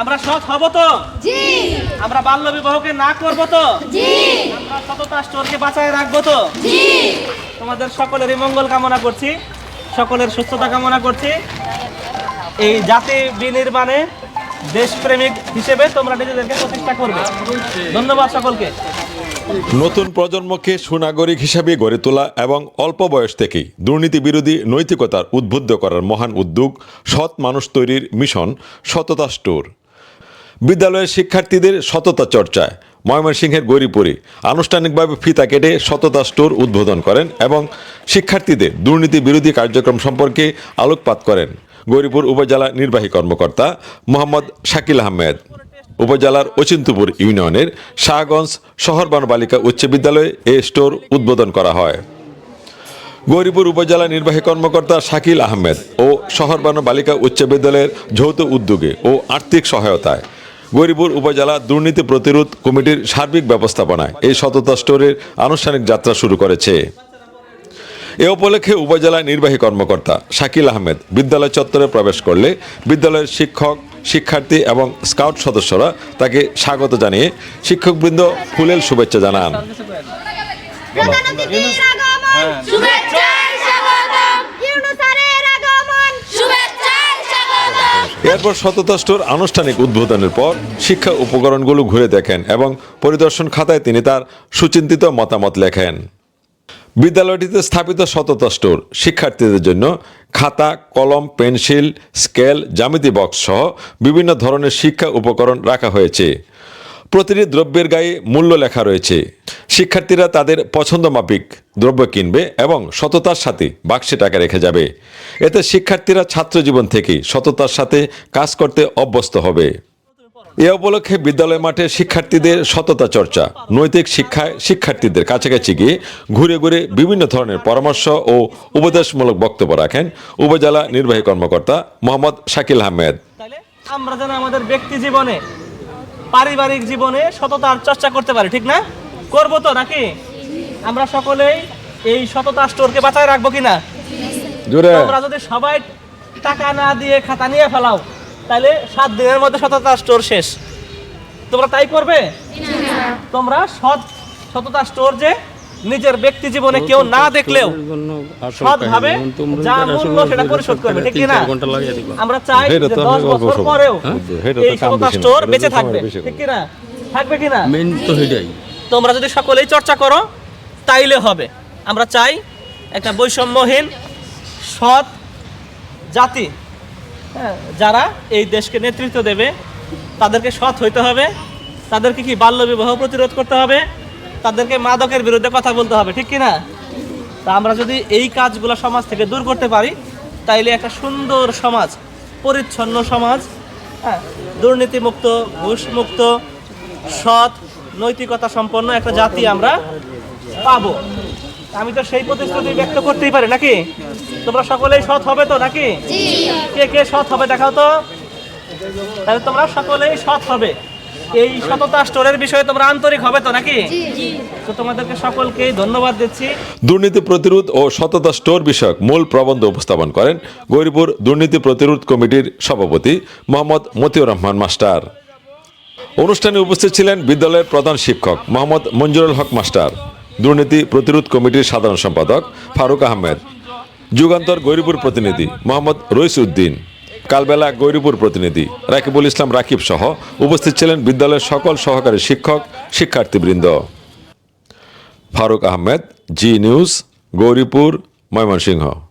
আমরা সৎ হব তো? জি। আমরা বাল্য বিবাহকে না করব তো? জি। আমরা সততা স্টোরকে বাঁচায় রাখব তো? জি। তোমাদের সকলেরই মঙ্গল কামনা করছি সকলের সুস্থতা কামনা করছি। এই জাতি বিনির্মাণে দেশপ্রেমিক হিসেবে তোমরা নিজেদেরকে প্রতিষ্ঠা করবে। ধন্যবাদ সকলকে। নতুন প্রজন্মকে সুনাগরিক হিসাবে গড়ে তোলা এবং অল্প বয়স থেকেই দুর্নীতি বিরোধী নৈতিকতার উদ্বুদ্ধ করার মহান উদ্যোগ সৎ মানুষ তৈরির মিশন সততা স্টোর। বিদ্যালয়ের শিক্ষার্থীদের সততা চর্চায়। ময়মনসিংহের গৌরীপুরে আনুষ্ঠানিকভাবে ফিতা কেটে সততা স্টোর উদ্বোধন করেন এবং শিক্ষার্থীদের দুর্নীতি বিরোধী কার্যক্রম সম্পর্কে আলোকপাত করেন। গৌরীপুর উপজেলা নির্বাহী কর্মকর্তা মোহাম্মদ শাকিল আহমেদ। উপজেলার অচিন্তপুর ইউনিয়নের শাহগঞ্জ শহরবান বালিকা উচ্চ বিদ্যালয়ে এ স্টোর উদ্বোধন করা হয়। গৌরীপুর উপজেলা নির্বাহী কর্মকর্তা শাকিল আহমেদ ও শহরবানো বালিকা উচ্চ বিদ্যালয়ের যৌথ উদ্যোগে ও আর্থিক সহায়তায় গৌরীপুর উপজেলা দুর্নীতি প্রতিরোধ কমিটির সার্বিক ব্যবস্থাপনায় এই সততা স্টোরের আনুষ্ঠানিক যাত্রা শুরু করেছে। এ উপলক্ষে উপজেলা নির্বাহী কর্মকর্তা শাকিল আহমেদ বিদ্যালয় চত্বরে প্রবেশ করলে বিদ্যালয়ের শিক্ষক শিক্ষার্থী এবং স্কাউট সদস্যরা তাকে স্বাগত জানিয়ে শিক্ষকবৃন্দ ফুলেল শুভেচ্ছা জানান। প্রধান এরপর শতদষ্টর আনুষ্ঠানিক উদ্বোধনের পর শিক্ষা উপকরণগুলো ঘুরে দেখেন এবং পরিদর্শন খাতায় তিনি তার সুচিন্তিত মতামত লেখেন। বিদ্যালয়টিতে স্থাপিত শততা স্টোর শিক্ষার্থীদের জন্য খাতা, কলম, পেন্সিল, স্কেল, জ্যামিতি বক্স সহ বিভিন্ন ধরনের শিক্ষা উপকরণ রাখা হয়েছে। প্রতিটি দ্রব্যের গায়ে মূল্য লেখা রয়েছে। শিক্ষার্থীরা তাদের পছন্দ মাফিক দ্রব্য কিনবে এবং সততার সাথে বাক্সে টাকা রেখে যাবে। এতে শিক্ষার্থীরা ছাত্র জীবন থেকেই সততার সাথে কাজ করতে অভ্যস্ত হবে। এ উপলক্ষে বিদ্যালয় মাঠে শিক্ষার্থীদের সততা চর্চা, নৈতিক শিক্ষায় শিক্ষার্থীদের কাছাকাছি গিয়ে ঘুরে ঘুরে বিভিন্ন ধরনের পরামর্শ ও উপদেশমূলক বক্তব্য রাখেন উপজেলা নির্বাহী কর্মকর্তা মোহাম্মদ শাকিল আহমেদ। আমরা যেন আমাদের ব্যক্তি জীবনে পারিবারিক জীবনে সততার চর্চা করতে পারি ঠিক না? করব তো নাকি? আমরা সকলেই এই সততা স্টোরকে বাঁচায় রাখব কিনা? আমরা তোমরা যদি সবাই টাকা না দিয়ে খাতা নিয়ে ফেলাও তাহলে সাত দিনের মধ্যে সততা স্টোর শেষ। তোমরা তাই করবে? তোমরা সৎ সততা স্টোর যে নিজের ব্যক্তি জীবনে কেউ না দেখলেও সৎভাবে যা মূল্য সেটা পরিশোধ করবে ঠিক না? আমরা চাই যে এটা তো দশ আমি অল্প বছর পরেও হ্যাঁ? এই না। স্টোর বেঁচে থাকবে ঠিক কিনা থাকবে কিনা মেন তো তোমরা যদি সকলেই চর্চা করো তাইলে হবে। আমরা চাই একটা বৈষম্যহীন সৎ জাতি হ্যাঁ, যারা এই দেশকে নেতৃত্ব দেবে তাদেরকে সৎ হইতে হবে তাদেরকে কি বাল্য বিবাহ প্রতিরোধ করতে হবে তাদেরকে মাদকের বিরুদ্ধে কথা বলতে হবে ঠিক কি না তা আমরা যদি এই কাজগুলো সমাজ থেকে দূর করতে পারি তাইলে একটা সুন্দর সমাজ পরিচ্ছন্ন সমাজ হ্যাঁ? দুর্নীতিমুক্ত ঘুষমুক্ত সৎ নৈতিকতা সম্পন্ন একটা জাতি আমরা পাবো। আমি তো সেই প্রতিশ্রুতি ব্যক্ত করতেই পারি নাকি? তোমরা সকলেই সৎ হবে তো নাকি? কে কে সৎ হবে দেখাও তো। তাহলে তোমরা সকলেই সৎ হবে। এই সততা স্টোরের বিষয়ে তোমরা আন্তরিক হবে তো নাকি? তো তোমাদেরকে সকলকেই ধন্যবাদ দিচ্ছি। দুর্নীতি প্রতিরোধ ও সততা স্টোর বিষয়ক মূল প্রবন্ধ উপস্থাপন করেন গৌরীপুর দুর্নীতি প্রতিরোধ কমিটির সভাপতি মোহাম্মদ মতিউর রহমান মাস্টার। অনুষ্ঠানে উপস্থিত ছিলেন বিদ্যালয়ের প্রধান শিক্ষক মোহাম্মদ মঞ্জুরুল হক মাস্টার দুর্নীতি প্রতিরোধ কমিটির সাধারণ সম্পাদক ফারুক আহমেদ যুগান্তর গৌরীপুর প্রতিনিধি মোহাম্মদ রইস উদ্দিন কালবেলা গৌরীপুর প্রতিনিধি রাকিবুল ইসলাম রাকিব সহ উপস্থিত ছিলেন বিদ্যালয়ের সকল সহকারী শিক্ষক, শিক্ষার্থীবৃন্দ। ফারুক আহমেদ, জি নিউজ, গৌরীপুর, ময়মনসিংহ।